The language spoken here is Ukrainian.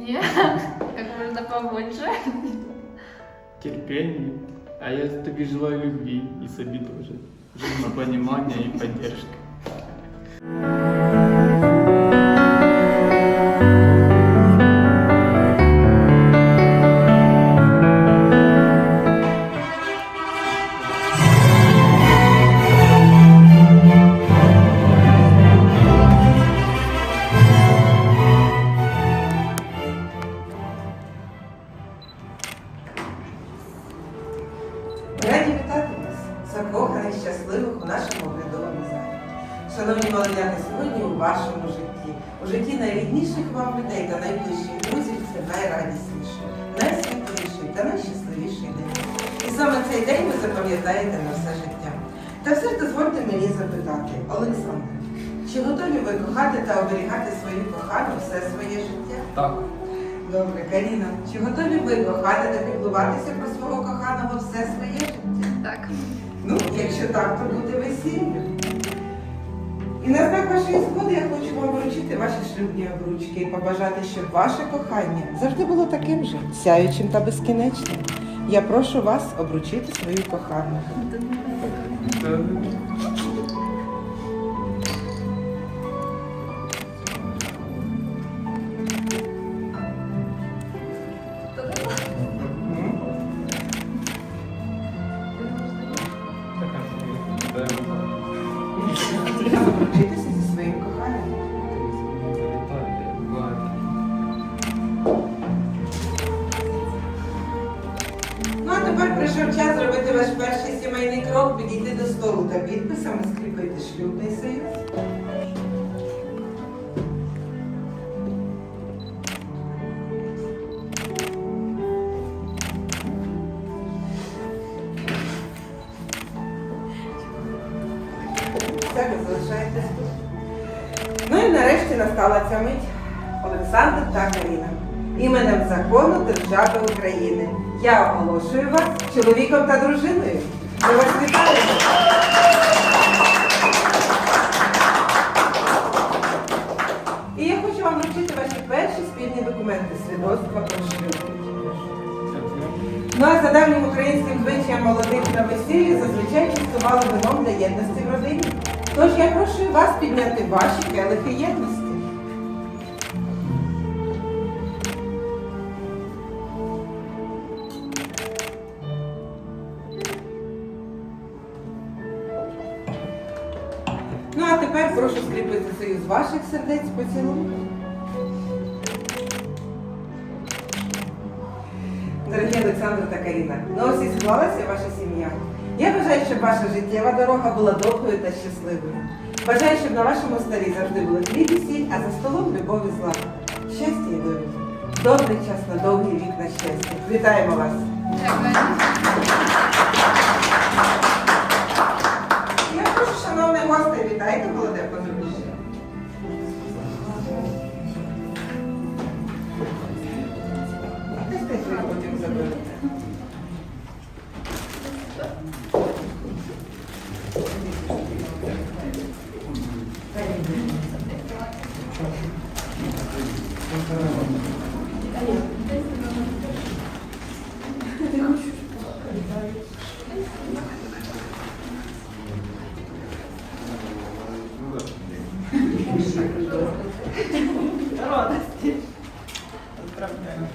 семье как можно побольше. Терпение. А я тебе желаю любви и сами тоже. Жить понимания и поддержки. Раді вітати вас, закоханих, щасливих у нашому оглядовому залі. Шановні молодята, сьогодні у вашому житті, у житті найрідніших вам людей та найближчих друзів це найрадісніший, найсвітліший та найщасливіший день. І саме цей день ви запам'ятаєте на все життя. Та все ж дозвольте мені запитати, Олександр, чи готові ви кохати та оберігати свою кохану все своє життя? Так. Добре, Каріна, чи готові ви кохати та піклуватися про свого коханого все своє життя? Так. Ну, якщо так, то буде весілля. І на знак вашої згоди я хочу вам вручити ваші шлюбні обручки і побажати, щоб ваше кохання завжди було таким же, сяючим та безкінечним. Я прошу вас обручити свою кохану. Прийшов час зробити ваш перший сімейний крок, підійти до столу та підписами скріпити шлюбний союз. Ви залишаєтесь тут. Ну і нарешті настала ця мить. Олександр та Каріна. Іменем закону держави України. Я оголошую вас чоловіком та дружиною. Ми вас вітаємо. І я хочу вам вручити ваші перші спільні документи свідоцтва про шлюб. Ну а за давнім українським звичаєм молодих на весіллі зазвичай частували вином для єдності в родині. Тож я прошу вас підняти ваші келихи єдності. Ну а тепер прошу скріпити союз ваших сердець поцілунком. Дорогі Олександр та Каріна, ну ось і склалася ваша сім'я. Я бажаю, щоб ваша життєва дорога була довгою та щасливою. Бажаю, щоб на вашому столі завжди були хліб і сіль, а за столом любов і злата. Щастя і долі. Добрий час на довгий вік на щастя. Вітаємо вас! Дякую. Радості. Поздравляю.